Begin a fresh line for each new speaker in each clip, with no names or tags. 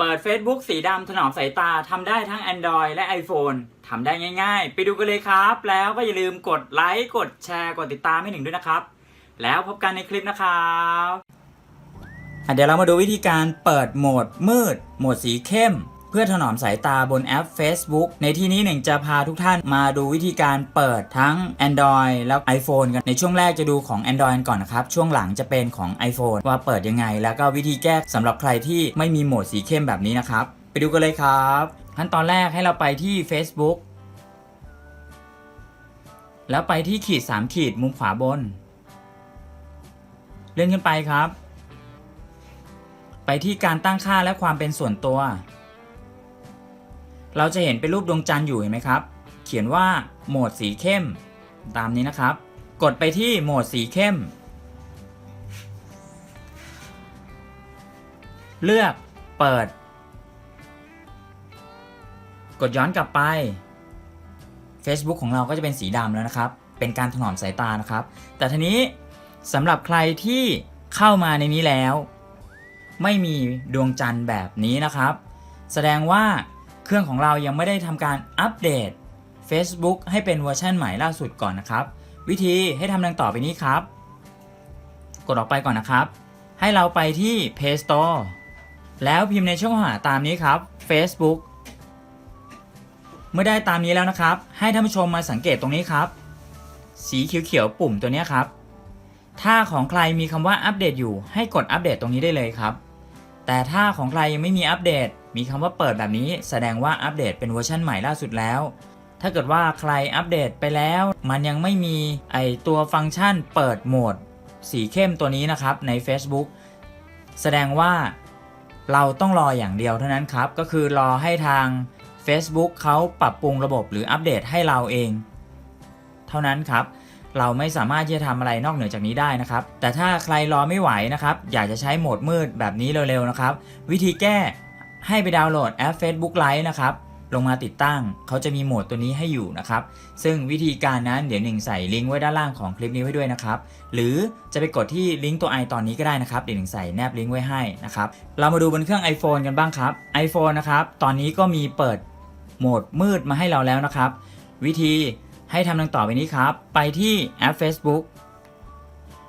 เปิด Facebook สีดำถนอมสายตาทำได้ทั้ง Android และ iPhone ทำได้ง่ายๆ ไปดูกันเลยครับ แล้วก็อย่าลืมกดไลค์ กดแชร์ กดติดตามให้หนึ่งด้วยนะครับ แล้วพบกันในคลิปนะครับเดี๋ยวเรามาดูวิธีการเปิดโหมดมืด โหมดสีเข้ม พื่อถนอมสายตาบนแอป Facebook ในที่นี้หนึ่งจะพาทุกท่านมาดูวิธีการเปิดทั้ง Android แล้ว iPhone กันในช่วงแรกจะดูของ Android ก่อนนะครับ ช่วงหลังจะเป็นของ iPhone ว่าเปิดยังไง แล้วก็วิธีแก้สำหรับใครที่ไม่มีโหมดสีเข้มแบบนี้นะครับ ไปดูกันเลยครับขั้นตอนแรกให้เราไปที่ Facebook แล้วไปที่ขีด 3 ขีดมุมขวาบน เลื่อนขึ้นไปครับ ไปที่การตั้งค่าและความเป็นส่วนตัว เราจะเห็นเป็นรูปดวงจันทร์อยู่เห็นไหมครับ เขียนว่าโหมดสีเข้ม ตามนี้นะครับ กดไปที่โหมดสีเข้ม เลือกเปิด กดย้อนกลับไป Facebook ของเราก็จะเป็นสีดำแล้วนะครับ เป็นการถนอมสายตานะครับ แต่ทีนี้สำหรับใครที่เข้ามาในนี้แล้ว ไม่มีดวงจันทร์แบบนี้นะครับ แสดงว่า เครื่องของเรายังไม่ได้ทำการอัปเดต Facebook ให้เป็นเวอร์ชันใหม่ล่าสุดก่อนนะครับ วิธีให้ทำดังต่อไปนี้ครับ กดออกไปก่อนนะครับ ให้เราไปที่ Play Store แล้วพิมพ์ในช่องหาตามนี้ครับ Facebook เมื่อได้ตามนี้แล้วนะครับ ให้ท่านผู้ชมมาสังเกตตรงนี้ครับ สีเขียวๆปุ่มตัวนี้ครับ ถ้าของใครมีคำว่าอัปเดตอยู่ให้กดอัปเดตตรงนี้ได้เลยครับ แต่ถ้าของใครยังไม่มีอัปเดต มีคำว่าเปิดแบบนี้แสดงว่าอัปเดตเป็นเวอร์ชันใหม่ล่าสุดแล้ว ถ้าเกิดว่าใครอัปเดตไปแล้ว มันยังไม่มีไอตัวฟังก์ชันเปิดโหมด สีเข้มตัวนี้นะครับใน Facebook แสดงว่าเราต้องรออย่างเดียวเท่านั้นครับ ก็คือรอให้ทาง Facebook เขาปรับปรุงระบบหรืออัปเดตให้เราเอง เท่านั้นครับ เราไม่สามารถที่จะทำอะไรนอกเหนือจากนี้ได้นะครับ แต่ถ้าใครรอไม่ไหวนะครับ อยากจะใช้โหมดมืดแบบนี้เร็วๆนะครับ วิธีแก้ให้ไปดาวน์โหลดแอป Facebook Lite นะครับลงมาติดตั้ง เขาจะมีโหมดตัวนี้ให้อยู่นะครับ ซึ่งวิธีการนั้นเดี๋ยวหนึ่งใส่ลิงก์ไว้ด้านล่างของคลิปนี้ไว้ด้วยนะครับ หรือจะไปกดที่ลิงก์ตัวไอตอนนี้ก็ได้นะครับ เดี๋ยวหนึ่งใส่แนบลิงก์ไว้ให้นะครับ เรามาดูบนเครื่อง iPhone กันบ้างครับ iPhone นะครับ ตอนนี้ก็มีเปิดโหมดมืดมาให้เราแล้วนะครับ วิธี ให้ทำดังต่อไปนี้ครับ ไปที่แอป Facebook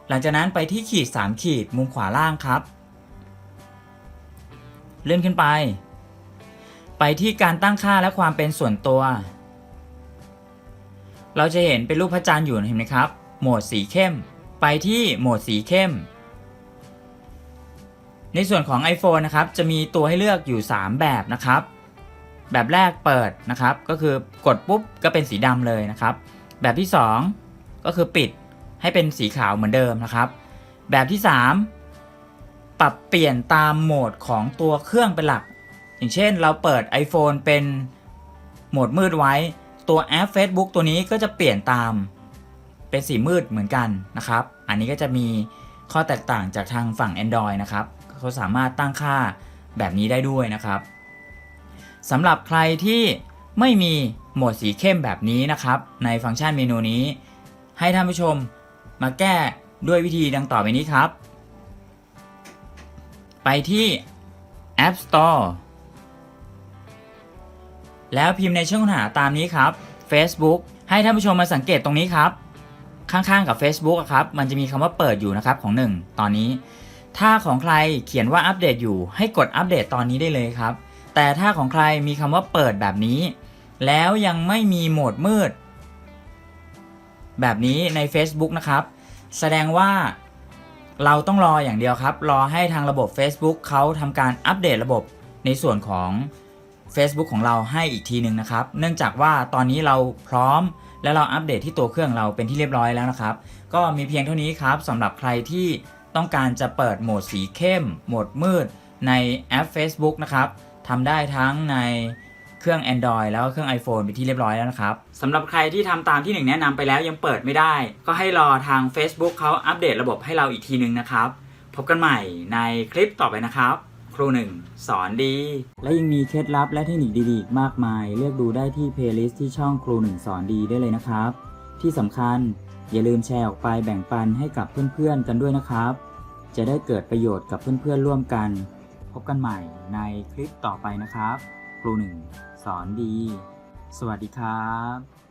หลังจากนั้นไปที่ขีด 3 ขีดมุมขวาล่างครับ เลื่อนขึ้นไป ไปที่การตั้งค่าและความเป็นส่วนตัว เราจะเห็นเป็นรูปพระจันทร์อยู่เห็นไหมครับ โหมดสีเข้ม ไปที่โหมดสีเข้ม ในส่วนของ iPhone นะครับ จะมีตัวให้เลือกอยู่ 3 แบบนะครับ แบบแรกเปิดนะครับ ก็คือกดปุ๊บก็เป็นสีดำเลยนะครับ แบบที่ 2 ก็คือปิดให้เป็นสีขาวเหมือนเดิมนะครับ แบบที่ 3 ปรับเปลี่ยนตามโหมดของตัวเครื่องเป็นหลัก อย่างเช่น เราเปิด iPhone เป็นโหมดมืดไว้ ตัวแอป Facebook ตัวนี้ก็จะเปลี่ยนตามเป็นสีมืดเหมือนกันนะครับ อันนี้ก็จะมีข้อแตกต่างจากทางฝั่ง Android นะครับ เขาสามารถตั้งค่าแบบนี้ได้ด้วยนะครับ สำหรับใครที่ไม่มีโหมดสีเข้มแบบนี้นะครับ ในฟังก์ชันเมนูนี้ ให้ท่านผู้ชมมาแก้ด้วยวิธีดังต่อไปนี้ครับ ไปที่ App Store แล้วพิมพ์ในช่องหาตามนี้ครับ Facebook ให้ท่านผู้ชมมาสังเกตตรงนี้ครับ ข้างๆกับ Facebook ครับ มันจะมีคำว่าเปิดอยู่นะครับของ 1 ตอนนี้ ถ้าของใครเขียนว่าอัปเดตอยู่ให้กดอัปเดตตอนนี้ได้เลยครับ แต่ถ้าของใครมีคำว่าเปิดแบบนี้ แล้วยังไม่มีโหมดมืด แบบนี้ใน Facebook นะครับ แสดงว่าเราต้องรออย่างเดียวครับ รอให้ทางระบบ Facebook เขาทำการอัปเดตระบบในส่วนของ Facebook ของเราให้อีกทีหนึ่งนะครับ เนื่องจากว่าตอนนี้เราพร้อมและเราอัปเดตที่ตัวเครื่องเราเป็นที่เรียบร้อยแล้วนะครับ ก็มีเพียงเท่านี้ครับสำหรับใครที่ต้องการจะเปิดโหมดสีเข้ม โหมดมืดในแอป Facebook นะครับ ทำได้ทั้งในเครื่อง Android แล้วก็เครื่อง iPhone เป็นที่เรียบร้อยแล้วนะครับสำหรับใครที่ทำตามที่หนึ่งแนะนำไปแล้วยังเปิดไม่ได้ ก็ให้รอทาง Facebook เขาอัปเดตระบบให้เราอีกทีหนึ่งนะครับ พบกันใหม่ในคลิปต่อไปนะครับ ครูหนึ่งสอนดี และยังมีเคล็ดลับและเทคนิคดีๆอีกมากมาย เลือกดูได้ที่เพลย์ลิสต์ที่ช่องครูหนึ่งสอนดีได้เลยนะครับ ที่สำคัญอย่าลืมแชร์ออกไปแบ่งปันให้กับเพื่อนๆกันด้วยนะครับ จะได้เกิดประโยชน์กับเพื่อนๆร่วมกัน บกันใหม่ในคลิปต่อไปนะครับ ครูหนึ่งสอนดี สวัสดีครับ